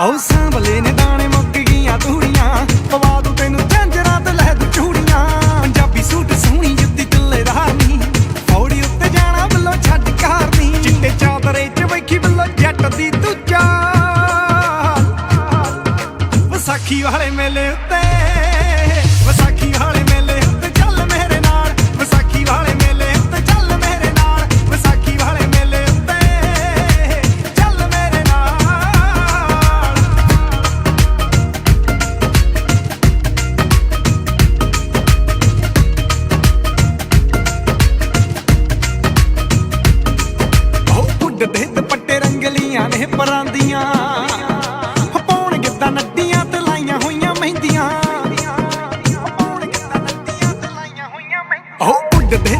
ਆਉ ਚੂੜੀਆਂ। ਪੰਜਾਬੀ ਸੂਟ ਸੋਹਣੀ ਜੁੱਤੀ ਚੱਲੇ ਰਾਨੀ ਉੱਤੇ ਜਾਣਾ ਵੱਲੋਂ ਛੱਡ ਕਰਨੀ। ਚਿੱਟੇ ਚਾਦਰੇ 'ਚ ਵੇਖੀ ਵੱਲੋਂ ਜੱਟ ਦੀ ਦੂਜਾ। ਵਿਸਾਖੀ ਵਾਲੇ ਮੇਲੇ ਉੱਤੇ ਦੀਆਂ ਦੀਆਂ ਪਾਉਣ ਕਿੱਦਾਂ ਨੱਟੀਆਂ ਤੇ ਲਾਈਆਂ ਹੋਈਆਂ ਮਹਿੰਦੀਆਂ। ਪਾਉਣ ਕਿੱਦਾਂ ਨੱਟੀਆਂ ਤੇ ਲਾਈਆਂ ਹੋਈਆਂ ਮਹਿੰਦੀਆਂ। ਉਹ ਉੱਡਦੇ